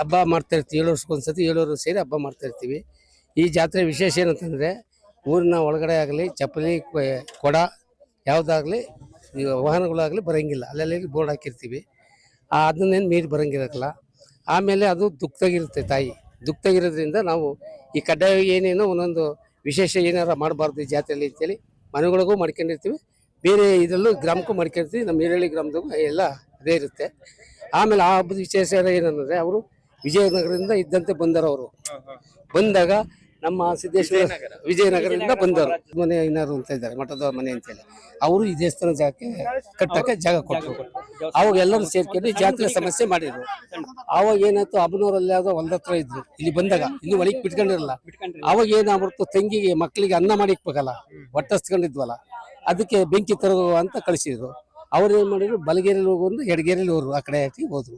ಹಬ್ಬ ಮಾಡ್ತಾ ಇರ್ತೀವಿ, ಏಳು ವರ್ಷಕ್ಕೊಂದ್ಸತಿ ಏಳೂರು ಸೇರಿ ಹಬ್ಬ ಮಾಡ್ತಾ ಇರ್ತೀವಿ. ಈ ಜಾತ್ರೆ ವಿಶೇಷ ಏನಂತಂದರೆ ಊರಿನ ಒಳಗಡೆ ಆಗಲಿ, ಚಪ್ಪಲಿ ಕೊಡ ಯಾವುದಾಗಲಿ ವಾಹನಗಳಾಗಲಿ ಬರೋಂಗಿಲ್ಲ. ಅಲ್ಲಲ್ಲಿ ಬೋರ್ಡ್ ಹಾಕಿರ್ತೀವಿ. ಅದನ್ನೇನು ಮೀರಿ ಬರೋಂಗಿರಕ್ಕಲ್ಲ ಆಮೇಲೆ ಅದು ದುಃಖದಾಗಿರುತ್ತೆ ತಾಯಿ. ದುಃಖದಾಗಿರೋದ್ರಿಂದ ನಾವು ಈ ಕಡ್ಡಾಯ ಏನೇನೋ ಒಂದೊಂದು ವಿಶೇಷ ಏನಾರ ಮಾಡಬಾರ್ದು ಈ ಜಾತ್ರೆಯಲ್ಲಿ ಅಂತೇಳಿ ಮನೆಗಳಿಗೂ ಮಾಡ್ಕೊಂಡಿರ್ತೀವಿ. ಬೇರೆ ಇದರಲ್ಲೂ ಗ್ರಾಮಕ್ಕೂ ಮಾಡ್ಕೊಂಡಿರ್ತೀವಿ. ನಮ್ಮ ಈರಳ್ಳಿ ಗ್ರಾಮದಾಗೂ ಎಲ್ಲ ಅದೇ ಇರುತ್ತೆ. ಆಮೇಲೆ ಆ ಹಬ್ಬದ ವಿಶೇಷ ಏನಂದರೆ ಅವರು ವಿಜಯನಗರದಿಂದ ಇದ್ದಂತೆ ಬಂದರು ಅವರು. ಬಂದಾಗ ನಮ್ಮ ಸಿದ್ದೇಶ್ವರ ವಿಜಯನಗರದಿಂದ ಬಂದರು ಮನೆ ಏನಾದ್ರು ಅಂತ ಇದ್ದಾರೆ ಮಠದ ಮನೆ ಅಂತ ಹೇಳಿ. ಅವರು ಈ ದೇವಸ್ಥಾನ ಜಾಗಕ್ಕೆ ಕಟ್ಟಕ್ಕೆ ಜಾಗ ಕೊಟ್ಟರು. ಅವಾಗ ಎಲ್ಲರೂ ಸೇರ್ಕೊಂಡು ಜಾತ್ರೆ ಸಮಸ್ಯೆ ಮಾಡಿದ್ರು. ಅವಾಗ ಏನಾಯ್ತು ಅಬ್ಬನೂರಲ್ಲಿ ಯಾವ್ದೋ ಒಂದತ್ರ ಹತ್ರ ಇದ್ರು. ಇಲ್ಲಿ ಬಂದಾಗ ಇಲ್ಲಿ ಒಳಗೆ ಬಿಟ್ಕೊಂಡಿರಲ್ಲ. ಅವಾಗ ಏನಾಗ್ಬಿಡ್ತು ತಂಗಿಗೆ ಮಕ್ಕಳಿಗೆ ಅನ್ನ ಮಾಡಿ ಇಕ್ಬೇಕಲ್ಲ ಹೊಟ್ಟಸ್ಕೊಂಡಿದ್ವಲ್ಲ ಅದಕ್ಕೆ ಬೆಂಕಿ ತರೋ ಅಂತ ಕಳಿಸಿದ್ರು. ಅವ್ರು ಏನ್ ಮಾಡಿದ್ರು ಬಲಗೇರಿಲಿ ಹೋಗೋದು ಎಡಗೇರಿಲಿ ಹೋದ್ರು ಆ ಕಡೆ ಹಾಕಿ ಹೋದ್ರು.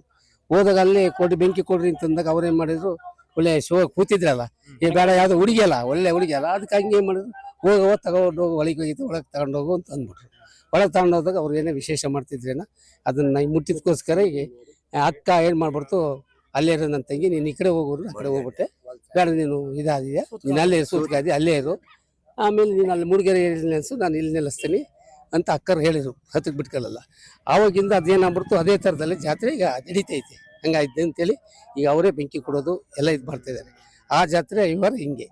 ಹೋದಾಗ ಅಲ್ಲಿ ಕೊಡಿ, ಬೆಂಕಿ ಕೊಡ್ರಿ ಅಂತಂದಾಗ ಅವ್ರು ಏನ್ ಮಾಡಿದ್ರು, ಒಳ್ಳೆ ಶೋ ಕೂತಿದ್ರಲ್ಲ ಈ ಬೇಡ, ಯಾವ್ದು ಹುಡುಗಿಯಲ್ಲ ಒಳ್ಳೆ ಹುಡುಗಿ ಅದಕ್ಕೆ ಹಂಗೆ ಏನ್ ಮಾಡಿದ್ರು ಹೋಗವ ತಗೊಂಡು ಹೋಗಿ, ಒಳಗೆ ಹೋಗಿದ್ದು, ಒಳಗೆ ತಗೊಂಡು ಹೋಗು ಅಂತ ಅಂದ್ಬಿಟ್ರು. ಒಳಗೆ ತಗೊಂಡು ಹೋದಾಗ ಅವ್ರು ಏನೇ ವಿಶೇಷ ಮಾಡ್ತಿದ್ರೇನ, ಅದನ್ನ ಮುಟ್ಟಿದ್ಕೋಸ್ಕರ ಈಗ ಅಕ್ಕ ಏನು ಮಾಡ್ಬಿಡ್ತು, ಅಲ್ಲೇ ಇರೋ ನನ್ನ ತಂಗಿ, ನೀನು ಈ ಕಡೆ ಹೋಗೋರು ಆ ಕಡೆ ಹೋಗ್ಬಿಟ್ಟೆ. ಬೇಡ, ನೀನು ಇದಾದಿದೆ ನೀನು ಅಲ್ಲೇ ಸೂತ್ಕಾದಿ ಅಲ್ಲೇ ಇರು. ಆಮೇಲೆ ನೀನು ಅಲ್ಲಿ ಮೂಡಿಗೆರೆ ನಿಲ್ಲಿಸು ನಾನು ಇಲ್ಲಿ ನಿಲ್ಲಿಸ್ತೀನಿ ಅಂತ ಅಕ್ಕರು ಹೇಳಿದರು ಹತ್ತಕ್ಕೆ ಬಿಟ್ಕೊಳ್ಳಲ್ಲ ಆವಾಗಿಂದ ಅದೇನಾಗ್ಬಿಡ್ತು ಅದೇ ಥರದಲ್ಲಿ ಜಾತ್ರೆ ಈಗ ನಡೀತೈತೆ. ಹಂಗಾಯ್ತು ಅಂತೇಳಿ ಈಗ ಅವರೇ ಬೆಂಕಿ ಕೊಡೋದು ಎಲ್ಲ ಇದು ಮಾಡ್ತಿದ್ದಾರೆ ಆ ಜಾತ್ರೆ ಇವರು ಹಿಂಗೆ.